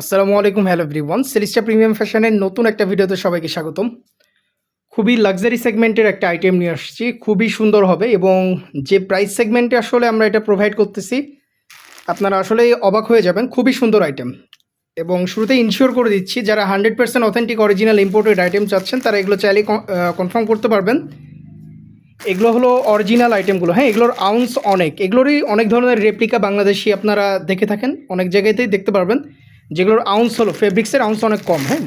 আসসালামু আলাইকুম, hello everyone. সেলিস্টা premium ফ্যাশনের নতুন একটা ভিডিওতে সবাইকে স্বাগতম। খুবই লাক্সারি সেগমেন্টের একটা আইটেম নিয়ে আসছি। খুবই সুন্দর হবে এবং যে প্রাইস সেগমেন্টে আসলে আমরা এটা প্রোভাইড করতেছি, আপনারা আসলে অবাক হয়ে যাবেন। খুবই সুন্দর আইটেম এবং শুরুতে ইনশিওর করে দিচ্ছি, যারা hundred percent authentic original imported item চাচ্ছেন, তারা এগুলো চাইলে কনফার্ম করতে পারবেন। এগুলো হলো অরিজিনাল আইটেমগুলো হ্যাঁ এগুলোর আউন্স অনেক। এগুলোরই অনেক ধরনের রেপ্লিকা বাংলাদেশি আপনারা দেখে থাকেন। অনেক জায়গাতেই দেখতে পারবেন। যেগুলোর আউন্স হলো ফেব্রিক্সের আউন্স অনেক কম হ্যাঁ?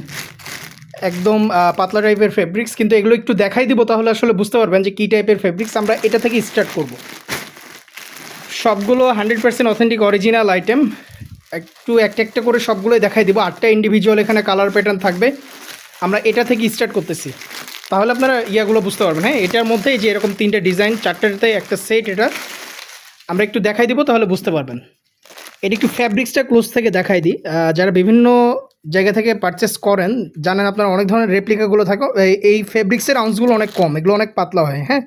একদম পাতলা টাইপের ফেব্রিক্স কিন্তু এগুলো একটু দেখাই দিব তাহলে আসলে বুঝতে পারবেন যে কী টাইপের ফেব্রিক্স আমরা এটা থেকে স্টার্ট করব। সবগুলো hundred percent authentic original item একটু একটা একটা করে সবগুলোই দেখাই দিব। আটটা ইন্ডিভিজুয়াল এখানে কালার প্যাটার্ন থাকবে। আমরা এটা থেকে স্টার্ট করতেছি। তাহলে আপনারা ইয়াগুলো বুঝতে পারবেন হ্যাঁ? এটার মধ্যে যে এরকম তিনটে ডিজাইন চারটেতে একটা সেট এটা। আমরা একটু দেখাই দিব তাহলে বুঝতে পারবেন। এটা একটু ফ্যাব্রিক্সটা ক্লোজ থেকে দেখাই দিই। যারা বিভিন্ন জায়গা থেকে পারচেস করেন, জানেন আপনার অনেক ধরনের রেপ্লিকাগুলো থাকে। এই- ফেব্রিক্সের আউন্সগুলো অনেক কম, এগুলো অনেক পাতলা হয় হ্যাঁ?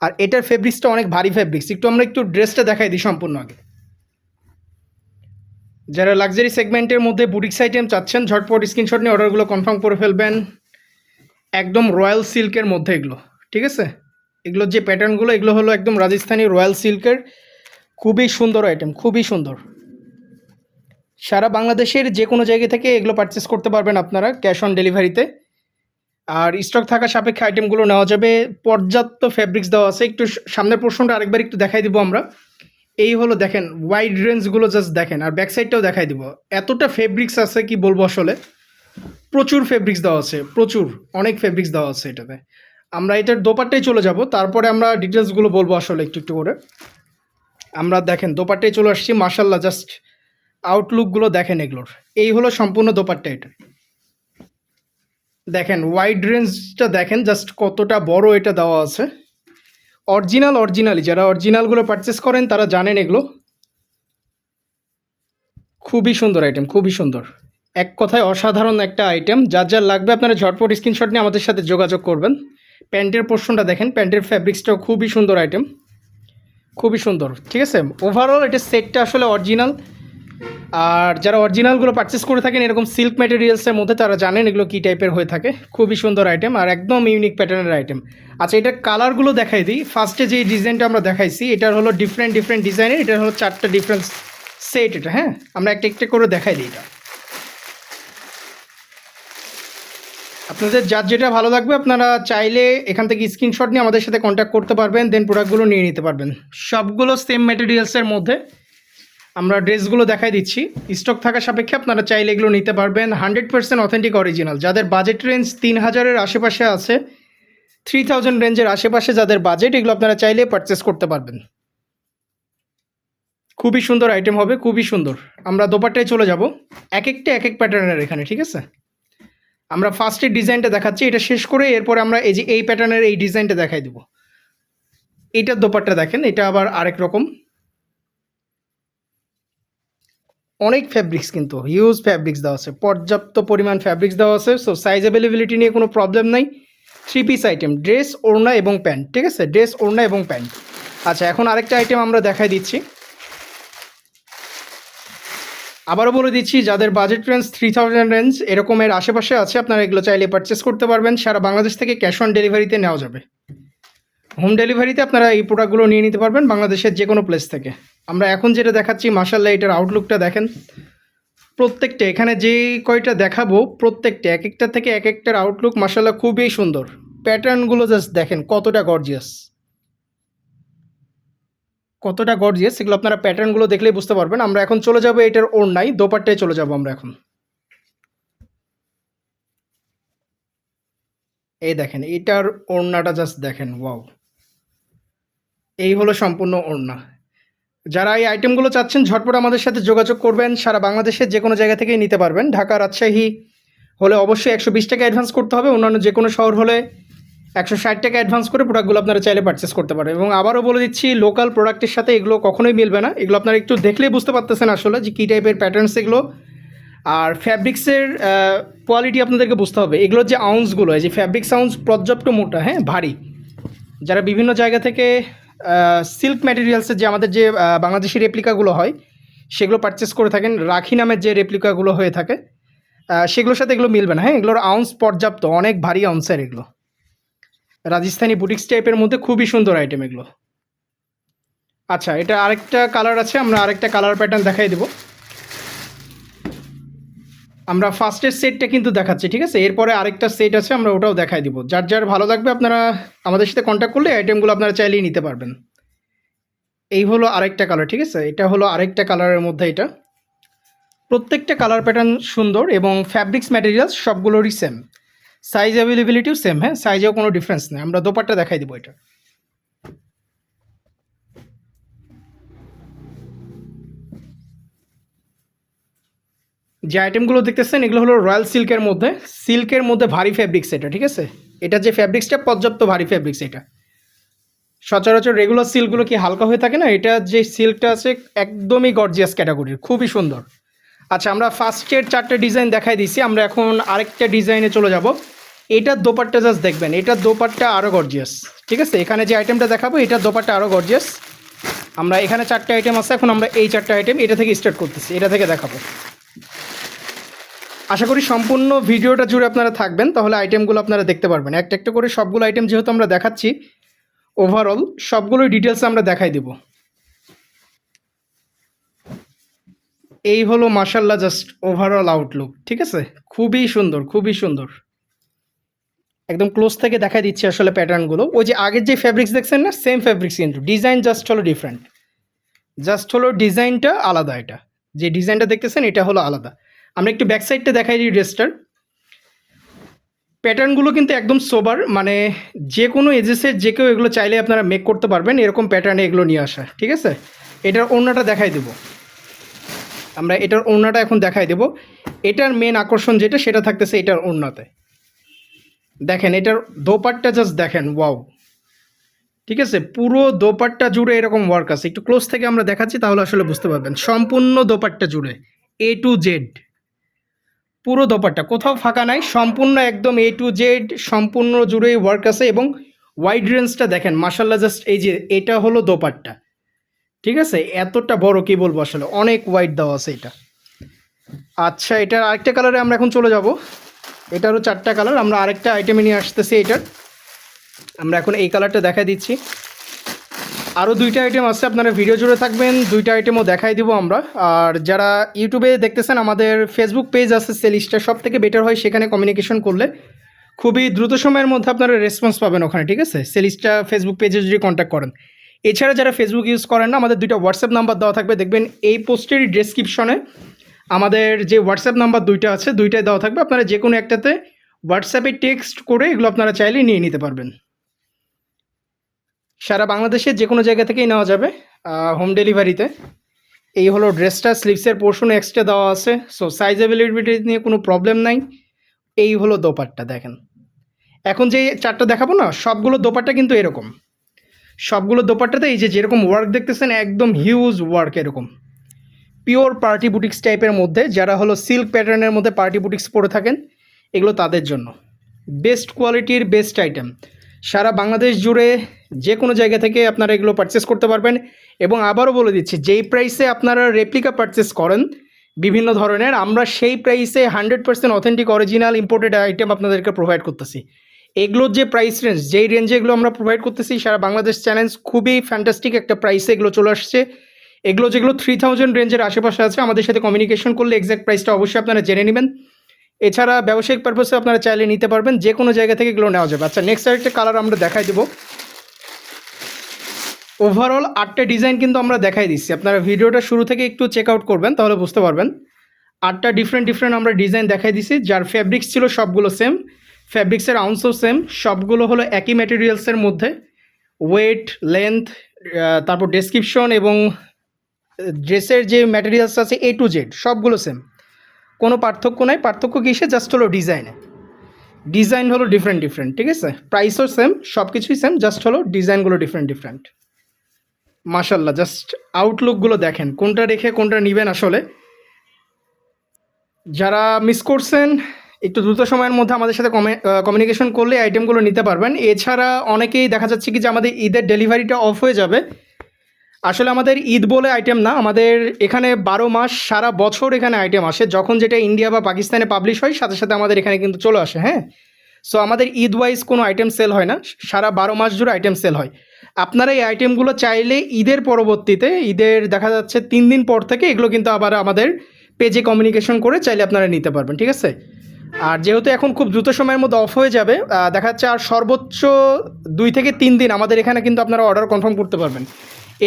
আর এটার ফেব্রিক্সটা অনেক ভারী ফেব্রিক্স একটু আমরা একটু ড্রেসটা দেখাই দিই সম্পূর্ণ আগে। যারা লাক্সারি সেগমেন্টের মধ্যে বুটিক্স আইটেম চাচ্ছেন, ঝটপট স্ক্রিনশট নিয়ে অর্ডারগুলো কনফার্ম করে ফেলবেন। একদম রয়্যাল সিল্কের মধ্যে এগুলো, ঠিক আছে? এগুলোর যে প্যাটার্নগুলো এগুলো হলো একদম রাজস্থানি রয়্যাল সিল্কের খুবই সুন্দর আইটেম খুবই সুন্দর। সারা বাংলাদেশের যে কোনো জায়গা থেকে এগুলো পারচেস করতে পারবেন আপনারা ক্যাশ অন ডেলিভারিতে আর স্টক থাকা সাপেক্ষে আইটেমগুলো নেওয়া যাবে, পর্যাপ্ত ফ্যাব্রিক্স দেওয়া আছে। একটু সামনের পোর্শনটা আরেকবার একটু দেখাই দিব আমরা। এই হলো দেখেন ওয়াইড রেঞ্জগুলো জাস্ট দেখেন, আর ব্যাক সাইডটাও দেখাই দিব। এতটা ফেব্রিক্স আছে কি বলব আসলে? প্রচুর ফেব্রিক্স দেওয়া আছে, প্রচুর, অনেক ফেব্রিক্স দেওয়া আছে এটাতে। আমরা এটার দোপাট্টায় চলে যাব, তারপরে আমরা ডিটেলসগুলো বলব আসলে একটু একটু করে। আমরা দেখেন, দোপাট্টায় চলে আসছি মার্শাল্লাহ জাস্ট আউটলুকগুলো দেখেন এগুলোর। এই হলো সম্পূর্ণ দোপাট্টা এটা। দেখেন ওয়াইড রেঞ্জটা দেখেন জাস্ট কতটা বড় এটা দেওয়া আছে। অরিজিনাল অরিজিনালি যারা অরিজিনালগুলো পারচেস করেন, তারা জানেন এগুলো। খুবই সুন্দর আইটেম খুবই সুন্দর। এক কথায় অসাধারণ একটা আইটেম যার যার লাগবে আপনারা ঝটপট স্ক্রিনশট নিয়ে আমাদের সাথে যোগাযোগ করবেন। প্যান্টের পোর্শনটা দেখেন প্যান্টের ফ্যাব্রিক্সটাও খুবই সুন্দর আইটেম খুবই সুন্দর, ঠিক আছে? ওভারঅল এটা সেটটা আসলে অরিজিনাল আর যারা অরিজিনালগুলো পারচেস করে থাকেন, এরকম সিল্ক ম্যাটেরিয়ালসের মধ্যে তারা জানেন এগুলো কী টাইপের হয়ে থাকে। খুবই সুন্দর আইটেম আর একদম ইউনিক প্যাটার্নের আইটেম আচ্ছা এটার কালারগুলো দেখাই দিই। ফার্স্টে যে ডিজাইনটা আমরা দেখাইছি, এটার হলো ডিফারেন্ট ডিফারেন্ট ডিজাইনের এটার হলো চারটা ডিফারেন্ট সেট এটা হ্যাঁ? আমরা একটা একটা করে দেখাই দিই এটা। আপনাদের যার যেটা ভালো লাগবে, আপনারা চাইলে এখান থেকে স্ক্রিনশট নিয়ে আমাদের সাথে কন্ট্যাক্ট করতে পারবেন দেন প্রোডাক্টগুলো নিয়ে নিতে পারবেন। সবগুলো সেম ম্যাটেরিয়ালসের মধ্যে আমরা ড্রেসগুলো দেখাই দিচ্ছি। স্টক থাকা সাপেক্ষে আপনারা চাইলে এগুলো নিতে পারবেন। হান্ড্রেড পার্সেন্ট অথেন্টিক অরিজিনাল যাদের বাজেট রেঞ্জ তিন হাজারের আশেপাশে আছে থ্রি থাউজেন্ড রেঞ্জের আশেপাশে যাদের বাজেট এগুলো আপনারা চাইলে পারচেস করতে পারবেন। খুবই সুন্দর আইটেম হবে, খুবই সুন্দর। আমরা দোপাট্টায় চলে যাব। এক একটা এক এক প্যাটার্নের এখানে, ঠিক আছে? আমরা ফার্স্টের ডিজাইনটা দেখাচ্ছি, এটা শেষ করে এরপরে আমরা এই যে এই প্যাটার্নের এই ডিজাইনটা দেখাই দেবো। এইটার দোপাট্টা দেখেন, এটা আবার আরেক রকম। অনেক ফ্যাব্রিক্স কিন্তু হিউজ ফ্যাব্রিক্স দেওয়া আছে, পর্যাপ্ত পরিমাণ ফ্যাব্রিক্স দেওয়া আছে সো সাইজ অ্যাভেলেবিলিটি নিয়ে কোনো প্রবলেম নাই। থ্রি পিস আইটেম ড্রেস ওড়না এবং প্যান্ট ঠিক আছে? ড্রেস ওড়না এবং প্যান্ট আচ্ছা এখন আরেকটা আইটেম আমরা দেখাই দিচ্ছি। আবারও বলে দিচ্ছি, যাদের budget range three thousand range এরকমের আশেপাশে আছে, আপনারা এগুলো চাইলে পারচেস করতে পারবেন। সারা বাংলাদেশ থেকে ক্যাশ অন ডেলিভারিতে নেওয়া যাবে। হোম ডেলিভারিতে আপনারা এই প্রোডাক্টগুলো নিয়ে নিতে পারবেন, বাংলাদেশের যে কোনো প্লেস থেকে। আমরা এখন যেটা দেখাচ্ছি মাসাল্লাহ এটার আউটলুকটা দেখেন। প্রত্যেকটা, এখানে যে কয়টা দেখাবো, প্রত্যেকটা, এক একটা থেকে এক একটার আউটলুক মাসাল্লাহ খুবই সুন্দর। প্যাটার্নগুলো জাস্ট দেখেন, কতটা গর্জিয়াস কতটা গর্জিয়াস সেগুলো আপনারা প্যাটার্নগুলো দেখলেই বুঝতে পারবেন। আমরা এখন চলে যাব এটার ওড়নাই দোপাট্টায় চলে যাব আমরা এখন। এই দেখেন, এটার ওড়নাটা জাস্ট দেখেন ওয়াও এই হলো সম্পূর্ণ ওড়না। যারা এই আইটেমগুলো চাচ্ছেন, ঝটপট আমাদের সাথে যোগাযোগ করবেন। সারা বাংলাদেশের যে কোনো জায়গা থেকেই নিতে পারবেন। ঢাকা, রাজশাহী হলে অবশ্যই একশো বিশ টাকা অ্যাডভান্স করতে হবে। অন্যান্য যে কোনো শহর হলে একশো ষাট টাকা অ্যাডভান্স করে প্রোডাক্টগুলো আপনারা চাইলে পারচেস করতে পারেন এবং আবারও বলে দিচ্ছি লোকাল প্রোডাক্টের সাথে এগুলো কখনোই মিলবে না। এগুলো আপনারা একটু দেখলেই বুঝতে পারতেছেন আসলে যে কী টাইপের প্যাটার্নস এগুলো। আর ফ্যাব্রিক্সের কোয়ালিটি আপনাদেরকে বুঝতে হবে। এগুলোর যে আউন্সগুলো যে ফ্যাব্রিক সাউন্স পর্যাপ্ত মোটা হ্যাঁ ভারী। যারা বিভিন্ন জায়গা থেকে সিল্ক ম্যাটেরিয়ালসের যে আমাদের যে বাংলাদেশি রেপ্লিকাগুলো হয়, সেগুলো পারচেস করে থাকেন। রাখি নামের যে রেপ্লিকাগুলো হয়ে থাকে সেগুলোর সাথে এগুলো মিলবে না হ্যাঁ। এগুলোর আউন্স পর্যাপ্ত, অনেক ভারী আউন্সের এগুলো। রাজস্থানি বুটিক্স টাইপের মধ্যে খুবই সুন্দর আইটেম এগুলো। আচ্ছা এটা আরেকটা কালার আছে, আমরা আরেকটা কালার প্যাটার্ন দেখাই দেবো। আমরা ফার্স্টের সেটটা কিন্তু দেখাচ্ছি, ঠিক আছে? এরপরে আরেকটা সেট আছে, আমরা ওটাও দেখাই দিব। যার যার ভালো লাগবে, আপনারা আমাদের সাথে কন্ট্যাক্ট করলে আইটেমগুলো আপনারা চাইলেই নিতে পারবেন। এই হলো আরেকটা কালার ঠিক আছে? এটা হলো আরেকটা কালারের মধ্যে এটা। প্রত্যেকটা কালার প্যাটার্ন সুন্দর এবং ফ্যাব্রিক্স ম্যাটেরিয়ালস সবগুলোরই সেম সাইজ অ্যাভেলেবিলিটিও সেম হ্যাঁ? সাইজেও কোনো ডিফারেন্স নেই। আমরা দোপাট্টা দেখাই দিব এটা। যে আইটেমগুলো দেখতেছেন, এগুলো হলো রয়্যাল সিল্কের মধ্যে। সিল্কের মধ্যে ভারী ফ্যাব্রিক্স এটা ঠিক আছে? এটা যে ফ্যাব্রিক্সটা পর্যাপ্ত ভারী ফ্যাব্রিক্স এটা সচরাচর রেগুলার সিল্কগুলো কি হালকা হয়ে থাকে না? এটা যে সিল্কটা আছে, একদমই গর্জিয়াস ক্যাটাগরির খুবই সুন্দর। আচ্ছা আমরা ফার্স্টের চারটে ডিজাইন দেখাই দিছি। আমরা এখন আরেকটা ডিজাইনে চলে যাব। এটার দোপাট্টা জাস্ট দেখবেন। এটার দোপাট্টা আরও গর্জিয়াস ঠিক আছে? এখানে যে আইটেমটা দেখাবো, এটার দোপাট্টা আরও গর্জিয়াস আমরা এখানে চারটে আইটেম আছে, এখন আমরা এই চারটে আইটেম এটা থেকে স্টার্ট করতেছি, এটা থেকে দেখাবো। আশা করি সম্পূর্ণ ভিডিওটা জুড়ে আপনারা থাকবেন, তাহলে আইটেমগুলো আপনারা দেখতে পারবেন। একটা একটা করে সবগুলো আইটেম যেহেতু আমরা দেখাচ্ছি ওভারঅল সবগুলোই ডিটেলস আমরা দেখাই দেব। এই হলো মার্শাল্লাহ জাস্ট ওভারঅল আউটলুক ঠিক আছে? খুবই সুন্দর খুবই সুন্দর। একদম ক্লোজ থেকে দেখা দিচ্ছে আসলে প্যাটার্নগুলো ওই যে আগের যে ফ্যাব্রিক্স দেখছেন না সেম ফ্যাব্রিক্স কিন্তু। ডিজাইন জাস্ট হলো ডিফারেন্ট জাস্ট হলো ডিজাইনটা আলাদা এটা। যে ডিজাইনটা দেখতেছেন, এটা হলো আলাদা। আমরা একটু ব্যাক সাইডটা দেখাই দিই ড্রেসটার প্যাটার্নগুলো কিন্তু একদম সোবার মানে যে কোনো এজেসের যে কেউ এগুলো চাইলে আপনারা মেক করতে পারবেন, এরকম প্যাটার্নে এগুলো নিয়ে আসা, ঠিক আছে? এটার অন্যটা দেখাই দেবো। আমরা এটার ওড়নাটা এখন দেখাই দেবো। এটার মেন আকর্ষণ যেটা, সেটা থাকতেছে এটার ওড়নাতে। দেখেন, এটার দোপাট্টা জাস্ট দেখেন ওয়াও ঠিক আছে? পুরো দোপাট্টা জুড়ে এরকম ওয়ার্ক আছে। একটু ক্লোজ থেকে আমরা দেখাচ্ছি, তাহলে আসলে বুঝতে পারবেন। সম্পূর্ণ দোপাট্টা জুড়ে এ টু জেড পুরো দোপাট্টা, কোথাও ফাঁকা নাই, সম্পূর্ণ একদম এ টু জেড সম্পূর্ণ জুড়েই ওয়ার্ক আছে এবং ওয়াইড রেঞ্জটা দেখেন মাসাল্লাহ জাস্ট এই যে, এটা হলো দোপাট্টা। ঠিক আছে? এতটা বড় কি বলব আসলে? অনেক হোয়াইট দেওয়া আছে এটা। আচ্ছা এটার আরেকটা কালারে আমরা এখন চলে যাব। এটারও চারটা কালার আমরা আরেকটা আইটেমে নিয়ে আসতেছি এটার। আমরা এখন এই কালারটা দেখা দিচ্ছি। আরও দুইটা আইটেম আছে, আপনারা ভিডিও জুড়ে থাকবেন, দুইটা আইটেমও দেখাই দিব আমরা। আর যারা ইউটিউবে দেখতেছেন, আমাদের ফেসবুক পেজ আছে সেলিস্টা সব থেকে বেটার হয়, সেখানে কমিউনিকেশন করলে। খুবই দ্রুত সময়ের মধ্যে আপনারা রেসপন্স পাবেন ওখানে, ঠিক আছে? সেলিস্টা ফেসবুক পেজে যদি কন্ট্যাক্ট করেন। এছাড়া যারা ফেসবুক ইউজ করেন না, আমাদের দুইটা হোয়াটসঅ্যাপ নাম্বার দেওয়া থাকবে। দেখবেন এই পোস্টেরই ডেসক্রিপশনে আমাদের যে হোয়াটসঅ্যাপ নাম্বার দুইটা আছে, দুইটাই দেওয়া থাকবে। আপনারা যে কোনো একটাতে হোয়াটসঅ্যাপে টেক্সট করে এগুলো আপনারা চাইলে নিয়ে নিতে পারবেন। সারা বাংলাদেশের যে কোনো জায়গা থেকেই নেওয়া যাবে হোম ডেলিভারিতে এই হলো ড্রেসটা স্লিভসের পোর্শন এক্সট্রা দেওয়া আছে। সো সাইজ অ্যাভেলেবিলিটি নিয়ে কোনো প্রবলেম নাই। এই হলো দোপাট্টা, দেখেন। এখন যে চারটা দেখাবো না, সবগুলো দোপাট্টা কিন্তু এরকম। সবগুলো দোপাট্টাতে এই যে যেরকম ওয়ার্ক দেখতেছেন, একদম হিউজ ওয়ার্ক এরকম। পিওর পার্টি বুটিক্স টাইপের মধ্যে, যারা হলো সিল্ক প্যাটার্নের মধ্যে পার্টি বুটিক্স পরে থাকেন, এগুলো তাদের জন্য। বেস্ট কোয়ালিটির বেস্ট আইটেম সারা বাংলাদেশ জুড়ে যে কোনো জায়গা থেকে আপনারা এগুলো পারচেস করতে পারবেন। এবং আবারও বলে দিচ্ছি, যেই প্রাইসে আপনারা রেপ্লিকা পারচেস করেন, বিভিন্ন ধরনের, আমরা সেই প্রাইসে hundred percent authentic original imported item আপনাদেরকে প্রোভাইড করতেছি। এগুলোর যে প্রাইস রেঞ্জ যেই রেঞ্জে এগুলো আমরা প্রোভাইড করতেছি, সারা বাংলাদেশ চ্যালেঞ্জ খুবই ফ্যান্টাস্টিক একটা প্রাইসে এগুলো চলে আসছে। এগুলো যেগুলো থ্রি থাউজেন্ড রেঞ্জের আশেপাশে আছে, আমাদের সাথে কমিউনিকেশন করলে এক্স্যাক্ট প্রাইসটা অবশ্যই আপনারা জেনে নেবেন। এছাড়া ব্যবসায়িক পারপাসে আপনারা চাইলে নিতে পারবেন যে কোনো জায়গা থেকে এগুলো নেওয়া যাবে। আচ্ছা নেক্সট আরেকটা কালার আমরা দেখাই দেবো। ওভারঅল আটটা ডিজাইন কিন্তু আমরা দেখাই দিচ্ছি। আপনারা ভিডিওটা শুরু থেকে একটু চেক আউট করবেন, তাহলে বুঝতে পারবেন। আটটা ডিফারেন্ট ডিফারেন্ট আমরা ডিজাইন দেখাই দিছি যার ফ্যাব্রিক্স ছিল সবগুলো সেম ফ্যাব্রিক্সের আউন্সও সেম সবগুলো হলো একই ম্যাটেরিয়ালসের মধ্যে। ওয়েট লেন্থ তারপর ডেসক্রিপশন এবং ড্রেসের যে ম্যাটেরিয়ালস আছে এ টু জেড সবগুলো সেম কোনো পার্থক্য নাই। পার্থক্য কিসে জাস্ট হলো ডিজাইনে ডিজাইন হলো ডিফারেন্ট ডিফারেন্ট ঠিক আছে? প্রাইসও সেম সব কিছুই সেম জাস্ট হলো ডিজাইনগুলো ডিফারেন্ট ডিফারেন্ট মাশাল্লাহ জাস্ট আউটলুকগুলো দেখেন। কোনটা রেখে কোনটা নেবেন আসলে। যারা মিস করছেন একটু দ্রুত সময়ের মধ্যে আমাদের সাথে কমিউনিকেশন করলে আইটেমগুলো নিতে পারবেন। এছাড়া অনেকেই দেখা যাচ্ছে কি যে আমাদের ঈদের ডেলিভারিটা অফ হয়ে যাবে। আসলে আমাদের ঈদ বলে আইটেম না, আমাদের এখানে বারো মাস সারা বছর এখানে আইটেম আসে। যখন যেটা ইন্ডিয়া বা পাকিস্তানে পাবলিশ হয়, সাথে সাথে আমাদের এখানে কিন্তু চলে আসে হ্যাঁ? সো আমাদের ঈদ ওয়াইজ কোনো আইটেম সেল হয় না। সারা বারো মাস জুড়ে আইটেম সেল হয়। আপনারা এই আইটেমগুলো চাইলে ঈদের পরবর্তীতে, ঈদের দেখা যাচ্ছে তিন দিন পর থেকে এগুলো কিন্তু আবার আমাদের পেজে কমিউনিকেশন করে চাইলে আপনারা নিতে পারবেন, ঠিক আছে? আর যেহেতু এখন খুব দ্রুত সময়ের মধ্যে অফ হয়ে যাবে দেখা যাচ্ছে আর সর্বোচ্চ দুই থেকে তিন দিন আমাদের এখানে কিন্তু আপনারা অর্ডার কনফার্ম করতে পারবেন।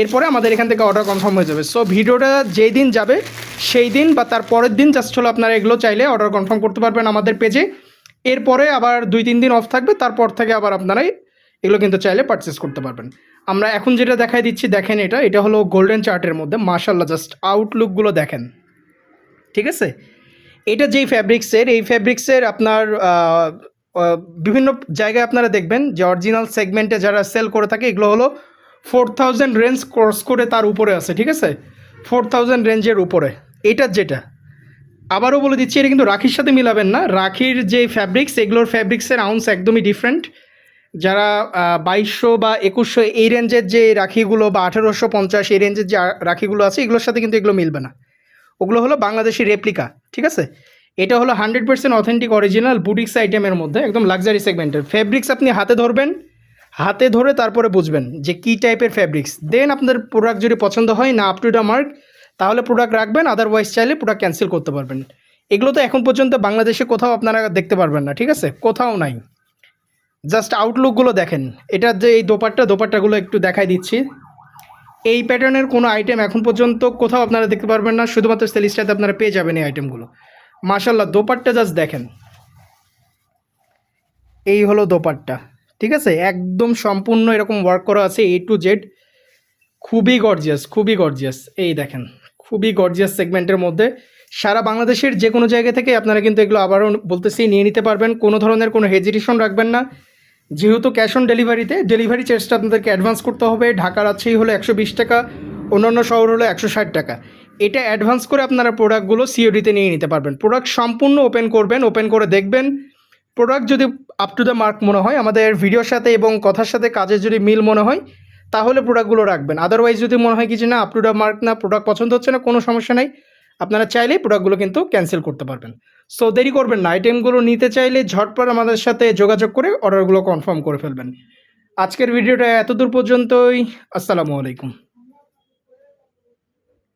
এরপরে আমাদের এখান থেকে অর্ডার কনফার্ম হয়ে যাবে। সো ভিডিওটা যেই দিন যাবে, সেই দিন বা তার পরের দিন জাস্ট হলো আপনারা এগুলো চাইলে অর্ডার কনফার্ম করতে পারবেন আমাদের পেজে এরপরে আবার দুই, তিন দিন অফ থাকবে, তারপর থেকে আবার আপনারাই এগুলো কিন্তু চাইলে পারচেস করতে পারবেন। আমরা এখন যেটা দেখাই দিচ্ছি, দেখেন এটা এটা হলো গোল্ডেন চার্টের মধ্যে মার্শাল্লাহ জাস্ট আউটলুকগুলো দেখেন। ঠিক আছে? এটা যেই ফ্যাব্রিক্সের এই ফ্যাব্রিক্সের আপনার বিভিন্ন জায়গায় আপনারা দেখবেন যে অরিজিনাল সেগমেন্টে যারা সেল করে থাকে, এগুলো হলো ফোর থাউজেন্ড রেঞ্জ ক্রস করে তার উপরে আছে, ঠিক আছে? ফোর থাউজেন্ড রেঞ্জের উপরে। এটার যেটা। আবারও বলে দিচ্ছি, এটা কিন্তু রাখির সাথে মিলাবেন না। রাখির যে ফ্যাব্রিক্স এগুলোর ফ্যাব্রিক্সের আউন্স একদমই ডিফারেন্ট যারা বাইশশো বা একুশশো এই রেঞ্জের যে রাখিগুলো বা আঠেরোশো পঞ্চাশ এই রেঞ্জের যে রাখিগুলো আছে, এগুলোর সাথে কিন্তু এগুলো মিলবে না। ওগুলো হলো বাংলাদেশি রেপ্লিকা ঠিক আছে? এটা হলো hundred percent authentic original boutiques আইটেমের মধ্যে, একদম লাক্সারি সেগমেন্টের ফেব্রিক্স আপনি হাতে ধরবেন, হাতে ধরে তারপরে বুঝবেন যে কী টাইপের ফেব্রিক্স দেন আপনাদের প্রোডাক্ট যদি পছন্দ হয়, না আপ টু ডা মার্ক তাহলে প্রোডাক্ট রাখবেন আদারওয়াইজ চাইলে প্রোডাক্ট ক্যান্সেল করতে পারবেন। এগুলো তো এখন পর্যন্ত বাংলাদেশে কোথাও আপনারা দেখতে পারবেন না, ঠিক আছে? কোথাও নাই। জাস্ট আউটলুকগুলো দেখেন। এটার যে এই দোপাট্টা, দোপাট্টাগুলো একটু দেখাই দিচ্ছি। এই প্যাটার্নের কোনো আইটেম এখন পর্যন্ত কোথাও আপনারা দেখতে পারবেন না, শুধুমাত্র সেলিস্টাতে আপনারা পেয়ে যাবেন এই আইটেমগুলো মাশাল্লাহ দোপাট্টা জাস্ট দেখেন। এই হলো দোপাট্টা, ঠিক আছে? একদম সম্পূর্ণ এরকম ওয়ার্ক করা আছে এ টু জেড খুবই গর্জিয়াস খুবই গর্জিয়াস এই দেখেন, খুবই গর্জিয়াস সেগমেন্টের মধ্যে। সারা বাংলাদেশের যে কোনো জায়গা থেকে আপনারা কিন্তু এগুলো আবারও বলতেছি, নিয়ে নিতে পারবেন। কোনো ধরনের কোনো হেজিটেশন রাখবেন না। যেহেতু ক্যাশ অন ডেলিভারিতে, ডেলিভারি চার্জটা আপনাদেরকে অ্যাডভান্স করতে হবে। ঢাকার আছেই হলো একশো বিশ টাকা, অন্যান্য শহর হলো একশো ষাট টাকা। এটা অ্যাডভান্স করে আপনারা প্রোডাক্টগুলো সিওডিতে নিয়ে নিতে পারবেন। প্রোডাক্ট সম্পূর্ণ ওপেন করবেন ওপেন করে দেখবেন। প্রোডাক্ট যদি আপ টু দ্য মার্ক মনে হয়, আমাদের ভিডিওর সাথে এবং কথার সাথে কাজের যদি মিল মনে হয়, তাহলে প্রোডাক্টগুলো রাখবেন। আদারওয়াইজ যদি মনে হয় কি যে না আপ টু দ্য মার্ক না প্রোডাক্ট পছন্দ হচ্ছে না, কোনো সমস্যা নাই। আপনারা চাইলেই প্রোডাক্টগুলো কিন্তু ক্যান্সেল করতে পারবেন। সো দেরি করবেন না। আইটেমগুলো নিতে চাইলে ঝটপট আমাদের সাথে যোগাযোগ করে অর্ডারগুলো কনফার্ম করে ফেলবেন। আজকের ভিডিওটা এতদূর পর্যন্তই। আসসালামু আলাইকুম।